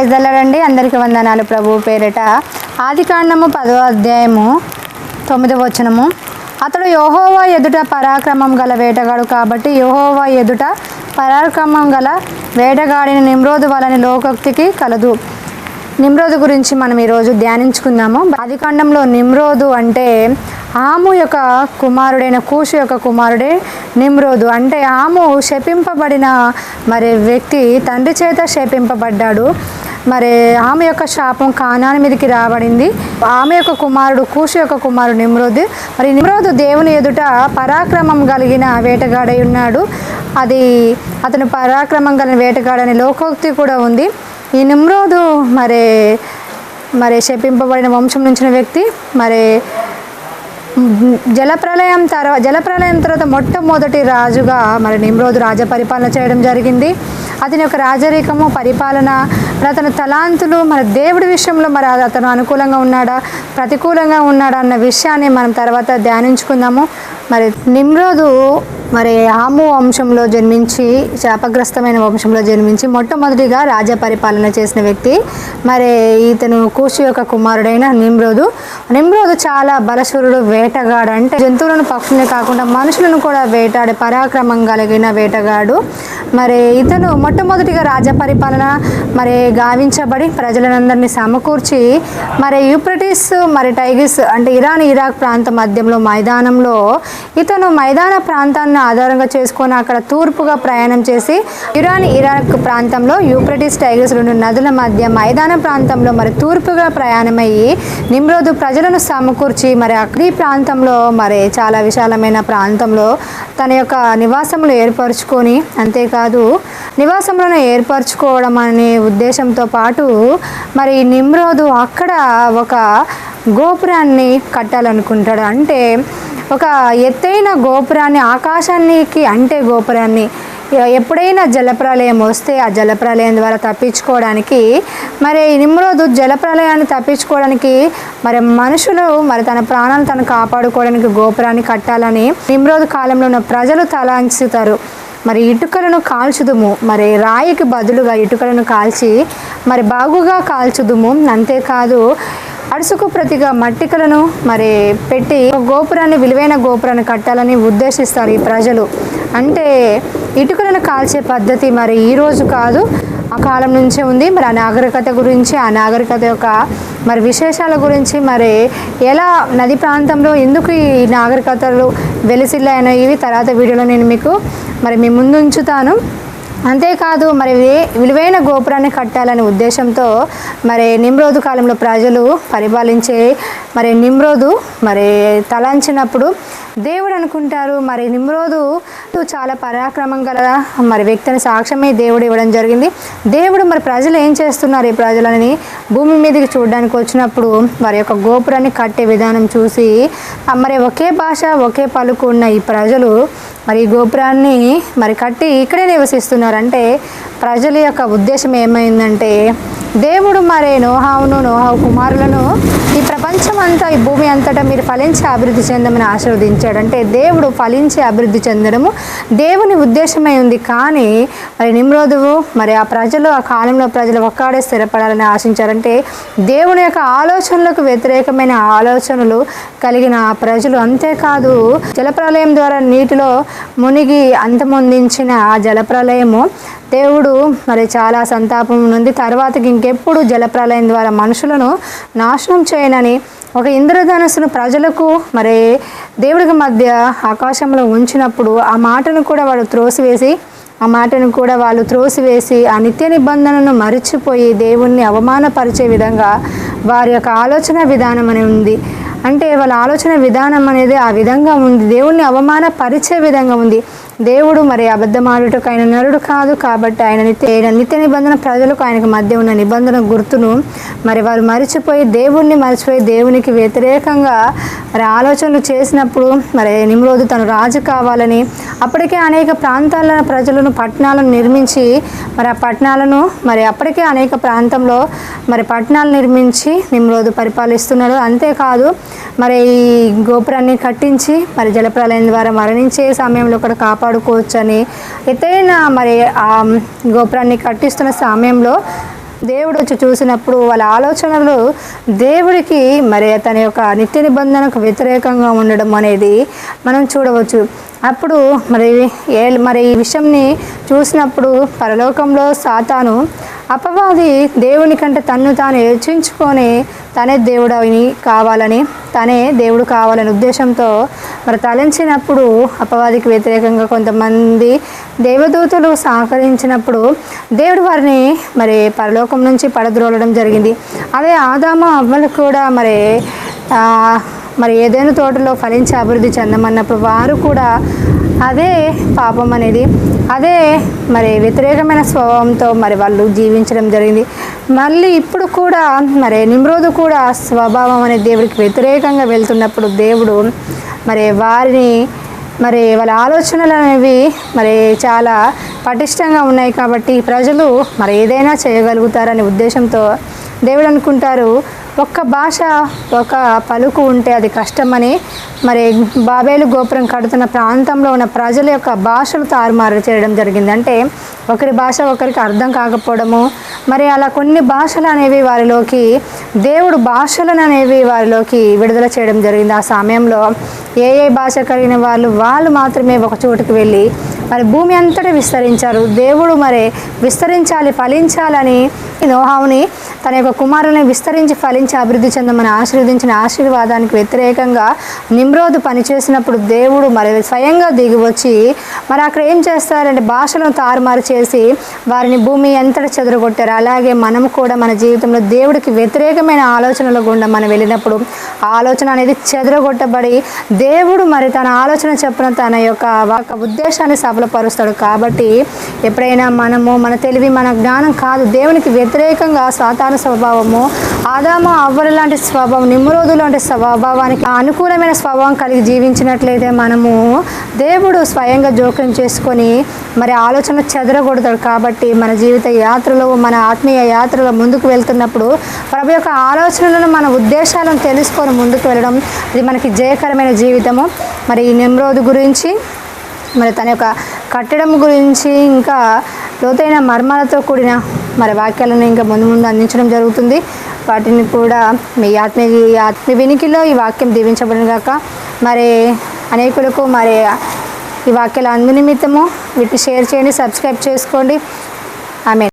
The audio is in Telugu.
ప్రైజ్లరండి అందరికి అందరికీ వందనాలు ప్రభు పేరిట. ఆదికాండము పదవ పదో అధ్యాయము తొమ్మిదవ వచనము. అతడు యోహోవా ఎదుట పరాక్రమం గల వేటగాడు కాబట్టి యోహోవా ఎదుట పరాక్రమం గల వేటగాడిని నిమ్రోదు వలని లోకోక్తికి కలదు. నిమ్రోదు గురించి మనం ఈరోజు ధ్యానించుకుందాము. ఆదికాండంలో నిమ్రోదు అంటే ఆము యొక్క కుమారుడైన కూషు యొక్క కుమారుడే నిమ్రోదు. అంటే ఆము శపింపబడిన మరి వ్యక్తి తండ్రి చేత శపింపబడ్డాడు. మరి ఆమె యొక్క శాపం కానాని మీదకి రాబడింది. ఆమె యొక్క కుమారుడు కూషు యొక్క కుమారుడు నిమ్రోద్. మరి నిమ్రోదు దేవుని ఎదుట పరాక్రమం కలిగిన వేటగాడై ఉన్నాడు. అది అతను పరాక్రమం కలిగిన వేటగాడని లోకోక్తి కూడా ఉంది. ఈ నిమ్రోదు మరి మరి శపింపబడిన వంశం నుంచిన వ్యక్తి. మరి జలప్రలయం తర్వాత జలప్రలయం తర్వాత మొట్టమొదటి రాజుగా మరి నిమ్రోజు రాజ పరిపాలన చేయడం జరిగింది. అతని యొక్క రాజరికము పరిపాలన మరి అతని తలాంతులు మరి దేవుడి విషయంలో మరి అతను అనుకూలంగా ఉన్నాడా ప్రతికూలంగా ఉన్నాడా అన్న విషయాన్ని మనం తర్వాత ధ్యానించుకుందాము. మరి నిమ్రోదు మరి ఆము వంశంలో జన్మించి శాపగ్రస్తమైన వంశంలో జన్మించి మొట్టమొదటిగా రాజ పరిపాలన చేసిన వ్యక్తి. మరి ఇతను కూషు యొక్క కుమారుడైన నిమ్రోదు. నిమ్రోదు చాలా బలశూరుడు వేటగాడు అంటే జంతువులను పక్షుల్ని కాకుండా మనుషులను కూడా వేటాడే పరాక్రమం కలిగిన వేటగాడు. మరి ఇతను మొట్టమొదటిగా రాజ పరిపాలన మరి గావించబడి ప్రజలందరినీ సమకూర్చి మరి యూప్రటిస్ మరి టైగిస్ అంటే ఇరాన్ ఇరాక్ ప్రాంతం మధ్యంలో మైదానంలో ఇతను మైదాన ప్రాంతాన్ని ఆధారంగా చేసుకొని అక్కడ తూర్పుగా ప్రయాణం చేసి ఇరాన్ ఇరాక్ ప్రాంతంలో యూప్రటిస్ టైగర్స్ రెండు నదుల మధ్య మైదాన ప్రాంతంలో మరి తూర్పుగా ప్రయాణమయ్యి నిమ్రోదు ప్రజలను సమకూర్చి మరి అక్కడి ప్రాంతంలో మరి చాలా విశాలమైన ప్రాంతంలో తన యొక్క నివాసములు ఏర్పరచుకొని అంతేకాదు నివాసములను ఏర్పరచుకోవడం అనే ఉద్దేశంతో పాటు మరి నిమ్రోదు అక్కడ ఒక గోపురాన్ని కట్టాలనుకుంటాడు. అంటే ఒక ఎత్తైన గోపురాన్ని ఆకాశానికి అంటే గోపురాన్ని ఎప్పుడైనా జలప్రలయం వస్తే ఆ జలప్రలయం ద్వారా తప్పించుకోవడానికి మరి నిమ్రోదు జలప్రలయాన్ని తప్పించుకోవడానికి మరి మనుషులు మరి తన ప్రాణాలను తను కాపాడుకోవడానికి గోపురాన్ని కట్టాలని నిమ్రోదు కాలంలో ఉన్న ప్రజలు తలాంచుతారు. మరి ఇటుకలను కాల్చుదుము. మరి రాయికి బదులుగా ఇటుకలను కాల్చి మరి బాగుగా కాల్చుదుము. అంతేకాదు అడుసుకు ప్రతిగా మట్టికలను మరి పెట్టి గోపురాన్ని విలువైన గోపురాన్ని కట్టాలని ఉద్దేశిస్తారు ఈ ప్రజలు. అంటే ఇటుకలను కాల్చే పద్ధతి మరి ఈ రోజు కాదు ఆ కాలం నుంచే ఉంది. మరి ఆ నాగరికత గురించి ఆ నాగరికత యొక్క మరి విశేషాల గురించి మరి ఎలా నది ప్రాంతంలో ఎందుకు ఈ నాగరికతలు వెలిసిల్లాయనో ఇవి తర్వాత వీడియోలో నేను మీకు మరి మీ ముందు ఉంచుతాను. అంతేకాదు మరి విలువైన గోపురాన్ని కట్టాలనే ఉద్దేశంతో మరి నిమ్రోదు కాలంలో ప్రజలు పరిపాలించే మరి నిమ్రోదు మరి తలంచినప్పుడు దేవుడు అనుకుంటారు. మరి నిమ్రోదు చాలా పరాక్రమం గల మరి వ్యక్తిని సాక్ష్యమే దేవుడు ఇవ్వడం జరిగింది. దేవుడు మరి ప్రజలు ఏం చేస్తున్నారు ఈ ప్రజలని భూమి మీదకి చూడడానికి వచ్చినప్పుడు వారి యొక్క గోపురాన్ని కట్టే విధానం చూసి మరి ఒకే భాష ఒకే పలుకు ఉన్న ఈ ప్రజలు మరి ఈ గోపురాన్ని మరి కట్టి ఇక్కడే నివసిస్తున్నారు అంటే ప్రజల యొక్క ఉద్దేశం ఏమైందంటే దేవుడు మరే నోహావును నోహావు కుమారులను ఈ ప్ర అంతా ఈ భూమి అంతటా మీరు ఫలించి అభివృద్ధి చెందమని ఆశీర్వదించాడు అంటే దేవుడు ఫలించి అభివృద్ధి చెందడము దేవుని ఉద్దేశమై ఉంది. కానీ మరి నిమ్రోదువు మరి ఆ ప్రజలు ఆ కాలంలో ప్రజలు ఒక్కడే స్థిరపడాలని ఆశించారంటే దేవుని యొక్క ఆలోచనలకు వ్యతిరేకమైన ఆలోచనలు కలిగిన ఆ ప్రజలు అంతేకాదు. జలప్రలయం ద్వారా నీటిలో మునిగి అంతమొందించిన ఆ జలప్రలయము దేవుడు మరి చాలా సంతాపం నుండి తర్వాతకి ఇంకెప్పుడు జలప్రలయం ద్వారా మనుషులను నాశనం చేయనని ఒక ఇంద్రధనుసును ప్రజలకు మరి దేవుడికి మధ్య ఆకాశంలో ఉంచినప్పుడు ఆ మాటను కూడా వాడు త్రోసివేసి ఆ మాటను కూడా వాళ్ళు త్రోసివేసి ఆ నిత్య నిబంధనను మరిచిపోయి దేవుణ్ణి అవమానపరిచే విధంగా వారి యొక్క ఆలోచన విధానం అని ఉంది. అంటే వాళ్ళ ఆలోచన విధానం అనేది ఆ విధంగా ఉంది. దేవుణ్ణి అవమానపరిచే విధంగా ఉంది. దేవుడు మరి అబద్ధమాడుటకు ఆయన నరుడు కాదు కాబట్టి ఆయన నిత్య నిత్య నిబంధన ప్రజలకు ఆయనకు మధ్య ఉన్న నిబంధన గుర్తును మరి వారు మరిచిపోయి దేవుణ్ణి మరిచిపోయి దేవునికి వ్యతిరేకంగా మరి ఆలోచనలు చేసినప్పుడు మరి నిమ్రోదు తను రాజు కావాలని అప్పటికే అనేక ప్రాంతాల ప్రజలను పట్టణాలను నిర్మించి మరి ఆ పట్టణాలను మరి అప్పటికే అనేక ప్రాంతంలో మరి పట్టణాలు నిర్మించి నిమ్రోదు పరిపాలిస్తున్నాడు. అంతేకాదు మరి ఈ గోపురాన్ని కట్టించి మరి జలప్రలయం ద్వారా మరణించే సమయంలో కూడా కాపాడుకోవచ్చని ఎత్తైన మరి ఆ గోపురాన్ని కట్టిస్తున్న సమయంలో దేవుడు వచ్చి చూసినప్పుడు వాళ్ళ ఆలోచనలు దేవుడికి మరి తన యొక్క నిత్య నిబంధనకు వ్యతిరేకంగా ఉండడం అనేది మనం చూడవచ్చు. అప్పుడు మరి ఏ మరి ఈ విషయంని చూసినప్పుడు పరలోకంలో సాతాను అపవాది దేవుని కంటే తన్ను తాను హెచ్చించుకొని తనే దేవుడని కావాలని తనే దేవుడు కావాలనే ఉద్దేశంతో మరి తలంచినప్పుడు అపవాదికి వ్యతిరేకంగా కొంతమంది దేవదూతలు సహకరించినప్పుడు దేవుడు వారిని మరి పరలోకం నుంచి పడద్రోలడం జరిగింది. అదే ఆదామ అవ్వలు కూడా మరి మరి ఏదైనా తోటలో ఫలించి అభివృద్ధి చెందమన్నప్పుడు వారు కూడా అదే పాపం అనేది అదే మరి వ్యతిరేకమైన స్వభావంతో మరి వాళ్ళు జీవించడం జరిగింది. మళ్ళీ ఇప్పుడు కూడా మరి నిమ్రోదు కూడా స్వభావం అనే దేవుడికి వ్యతిరేకంగా వెళ్తున్నప్పుడు దేవుడు మరి వారిని మరి వాళ్ళ ఆలోచనలు అనేవి మరి చాలా పటిష్టంగా ఉన్నాయి కాబట్టి ప్రజలు మరి ఏదైనా చేయగలుగుతారనే ఉద్దేశంతో దేవుడు అనుకుంటారు ఒక్క భాష ఒక పలుకు ఉంటే అది కష్టమని మరి బాబేలు గోపురం కడుతున్న ప్రాంతంలో ఉన్న ప్రజల యొక్క భాషలు తారుమారు చేయడం జరిగింది. అంటే ఒకరి భాష ఒకరికి అర్థం కాకపోవడము మరి అలా కొన్ని భాషలు అనేవి వారిలోకి దేవుడు భాషలను అనేవి వారిలోకి విడుదల చేయడం జరిగింది. ఆ సమయంలో ఏ ఏ భాష కలిగిన వాళ్ళు వాళ్ళు మాత్రమే ఒక చోటుకు వెళ్ళి మరి భూమి అంతటా విస్తరించారు. దేవుడు మరి విస్తరించాలి ఫలించాలని నోహావుని తన యొక్క కుమారుని విస్తరించి ఫలించి అభివృద్ధి చెందమని ఆశీర్వదించిన ఆశీర్వాదానికి వ్యతిరేకంగా నిమ్రోదు పనిచేసినప్పుడు దేవుడు మరి స్వయంగా దిగి వచ్చి మరి అక్కడ ఏం చేస్తారంటే భాషలను తారుమారు చేసి వారిని భూమి ఎంతట చెదరగొట్టారు. అలాగే మనం కూడా మన జీవితంలో దేవుడికి వ్యతిరేకమైన ఆలోచనల గుండా మనం వెళ్ళినప్పుడు ఆలోచన అనేది చెదరగొట్టబడి దేవుడు మరి తన ఆలోచన చెప్పిన తన యొక్క ఉద్దేశాన్ని సఫలపరుస్తాడు. కాబట్టి ఎప్పుడైనా మనము మన తెలివి మన జ్ఞానం కాదు. దేవునికి వ్యతిరేకంగా సాతాన స్వభావము ఆదామ అవ్వలు లాంటి స్వభావం నిమ్రోదు లాంటి స్వభావానికి అనుకూలమైన స్వభావం కలిగి జీవించినట్లయితే మనము దేవుడు స్వయంగా జోక్యం చేసుకొని మరి ఆలోచన చెదరగొడతాడు కాబట్టి మన జీవిత యాత్రలో మన ఆత్మీయ యాత్రలో ముందుకు వెళ్తున్నప్పుడు ప్రభు యొక్క ఆలోచనలను మన ఉద్దేశాలను తెలుసుకొని ముందుకు వెళ్ళడం ఇది మనకి జయకరమైన జీవితము. మరి ఈ నిమ్రోదు గురించి మరి తన యొక్క కట్టడం గురించి ఇంకా లోతైన మర్మాలతో కూడిన మరి వాక్యాలను ఇంకా ముందు ముందు అందించడం జరుగుతుంది. వాటిని కూడా మీ ఆత్మీయ ఆత్మీయ వినికిలో ఈ వాక్యం దీవించబడిన గాక మరి అనేకులకు మరి ఈ వాక్యాల అందు నిమిత్తము వీటిని షేర్ చేయండి సబ్స్క్రైబ్ చేసుకోండి. ఆమె